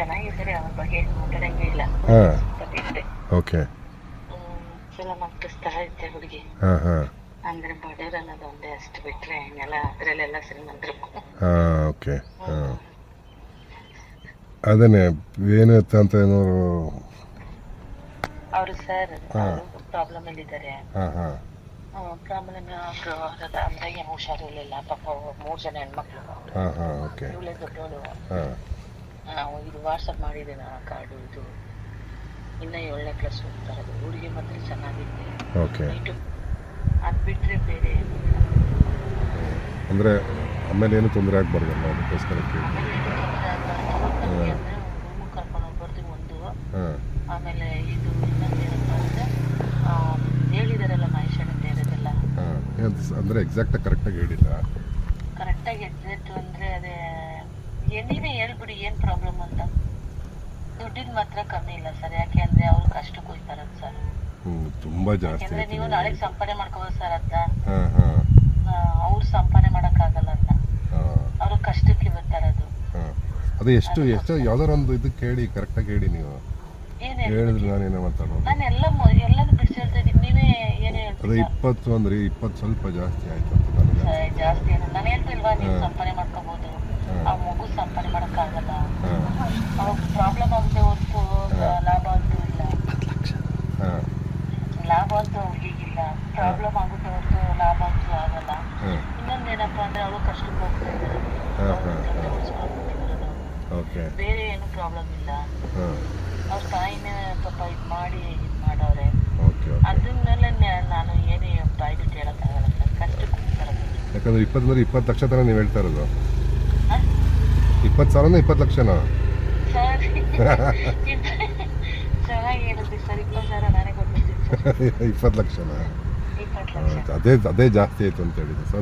ಚೆನ್ನಾಗಿದ್ದಾರೆ ಅವ್ರ ಬಗ್ಗೆ ಏನು ಮಾತಾಡಂಗೆ ಇಲ್ಲ. ಹಾಂ. ಓಕೆ. ಸಲ ಹಾಕಿಸ್ತಾ ಇದ್ದೆ ಹುಡುಗಿ. ಹಾ ಹಾ. ಅಂದ್ರೆ ಬಡವ್ರು ಅನ್ನೋದು ಒಂದೇ ಅಷ್ಟು ಬಿಟ್ರೆ ಇನ್ನೆಲ್ಲ ಅದ್ರಲ್ಲೆಲ್ಲ ಶ್ರೀಮಂತರು ಹಾಂ ಓಕೆ. ಹಾ. ಅದೇನೆ ಏನು ಅಂತ ಏನೋ ಅವರು ಸರ್. ಪ್ರಾಬ್ಲಮ್ ಅಲ್ಲಿದ್ದಾರೆ ಪ್ರಾಬ್ಲಮ್ ಹಾಂ ಪ್ರಾಬ್ಲಮ್ ಅಂದ್ರೆ ಹುಷಾರಿರ್ಲಿಲ್ಲ ಪಾಪ ಮೂರು ಜನ ಹೆಣ್ಮಕ್ಳು. ಹಾಂ ಹಾಂ ಓಕೆ. ಇವಳೇ ದೊಡ್ಡವಳು ಹಾಂ. ನಾವು ಇದು ವಾಟ್ಸಪ್ ಮಾಡಿದ್ದೇನೆ ಆ ಕಾರ್ಡು ಇದು ಇನ್ನ ಏಳನೇ ಕ್ಲಾಸ್ ಹೋಗ್ತಾರೆ ಊರಿಗೆ ಹುಡುಗಿ ಮಾತ್ರ ಚೆನ್ನಾಗಿದೆ ಓಕೆ ಅದು ಬಿಟ್ಟರೆ ಬೇರೆ. ಅಂದರೆ ಆಮೇಲೆ ಏನು ತೊಂದರೆ ಆಗಬಾರ್ದಲ್ಲ ಅದಕ್ಕೋಸ್ಕರ ಕೇಳಿ. ಆಮೇಲೆ ತೊಂದ್ರೆ ಆಗ್ಬಾರ್ದು. ನಮ್ಗೆ ಅಂದ್ರೆ ರೂಮ್ ಕರ್ಕೊಂಡು ಹೋಗ್ಬಾರ್ದು ಒಂದು. ಆಮೇಲೆ ಇದು ಇನ್ನೊಂದು ಏನಪ್ಪ ಅಂದ್ರೆ ಆ, ಹೇಳಿದಾರಲ್ಲ ಮಹೇಶಣ್ಣ ಅಂತ ಹೇಳೋದಲ್ಲ ಅಂದರೆ ಎಕ್ಸಾಕ್ಟಾಗಿ ಕರೆಕ್ಟಾಗಿ ಹೇಳಿಲ್ಲ. ಕರೆಕ್ಟಾಗಿ ಎಕ್ಸಾಕ್ಟ್ ಅಂದ್ರೆ ಅದೇ ಏ- ನೀವೇ ಹೇಳ್ಬಿಡಿ ಏನ್ ಪ್ರಾಬ್ಲಮ್ ಅಂತ? ದುಡ್ಡಿನ ಮಾತ್ರ ಕಮ್ಮಿ ಇಲ್ಲ ಸರ್. ಯಾಕೆ ಅಂದ್ರೆ ಅವ್ರು ಕಷ್ಟಕ್ಕೆ ಹೋಗ್ತಾರದು ಸರ್. ತುಂಬಾ ಜಾಸ್ತಿ ಯಾಕಂದ್ರೆ ನೀವು ನಾಳೆ ಸಂಪಾದನೆ ಮಾಡ್ಕೋಬೋದು ಸರ್ ಅಂತ. ಅವ್ರು ಸಂಪಾದನೆ ಮಾಡಕ್ಕಾಗಲ್ಲ ಅಂತ. ಹಾಂ. ಅವ್ರು ಕಷ್ಟಕ್ಕೆ ಬರ್ತಾರೆ ಅದು. ಎಷ್ಟು ಎಷ್ಟು ಯಾವ್ದಾರ ಒಂದು ಇದು ಕೇಳಿ ಕರೆಕ್ಟ್ ಕರೆಕ್ಟಾಗಿ ಹೇಳಿ ನೀವು. ಹೇಳಿದ್ರು ನಾನು ಏನೋ ಮಾತಾಡೋದು ನಾನು ಎಲ್ಲ ಎಲ್ಲಾನು ಬಿಡಿಸಿ ಹೇಳ್ತಾ ಇದೀನಿ. ನೀವೇ ಏನ್ ಅದು ಹೇಳ್ತೀರಾ? ಇಪ್ಪತ್ತು ಅಂದ್ರೆ ಇಪ್ಪತ್ತು ಸ್ವಲ್ಪ ಜಾಸ್ತಿ ಆಯ್ತು ಅಂತ ನನಗೆ ಜಾಸ್ತಿ ನಾನು ಹೇಳ್ತಿಲ್ವಾ ನೀವು ಹಾ. ಸಂಪಾದನೆ ಮಾಡ್ಕೋಬಹುದು ಹಾಂ ಆ ಮಗು ಸಂಪಾದನೆ ಮಾಡಕ್ಕಾಗಲ್ಲ ಅವಾಗ ಪ್ರಾಬ್ಲಮ್ ಆಗುತ್ತೆ ಹೊರತು ಹಾ. ಲಾಭ ಅಂತೂ ಇಲ್ಲ. ಹಾಂ ಲಾಭ ಅಂತೂ ಅವ್ರಿಗಿಲ್ಲ ಪ್ರಾಬ್ಲಮ್ ಆಗುತ್ತೆ ಹೊರತು ಲಾಭ ಅಂತೂ ಆಗಲ್ಲ. ಇನ್ನೊಂದೇನಪ್ಪ ಅಂದ್ರೆ ಅವಳು ಕಷ್ಟಕ್ಕೆ ಹೋಗ್ತಾ ಇದ್ದಾರೆ ಹಾ, ಹಾ. ಓಕೆ ಬೇರೆ ಏನು ಪ್ರಾಬ್ಲಮ್ ಇಲ್ಲ. ಅವ್ರ ತಾಯಿನೇ ಪಾಪ ಇದು ಮಾಡಿ ಇದು ಮಾಡವ್ರೆ ಮೇಲೆ ನಾನು ಏನೇ ಬಾಯ್ ಬಿಟ್ಟು ಹೇಳಕ್ಕಾಗಲ್ಲ ಸರ್ ಕಷ್ಟಕ್ಕೆ ಹೋಗ್ತಾರೆ ಯಾಕಂದ್ರೆ ಇಪ್ಪತ್ತು ಅಂದ್ರೆ ಇಪ್ಪತ್ತು ಲಕ್ಷ ಥರ ನೀವು ಹೇಳ್ತಾ ಇರೋದು. ಇಪ್ಪತ್ತು ಸಾವಿರನ ಇಪ್ಪತ್ತು ಲಕ್ಷನಾ? ಸರ್. ಸರ್ ಇಪ್ಪತ್ತು ಲಕ್ಷನಾ? ಅದೇ ಅದೇ ಜಾಸ್ತಿ ಆಯ್ತು ಅಂತ ಹೇಳಿದೆ ಸೊ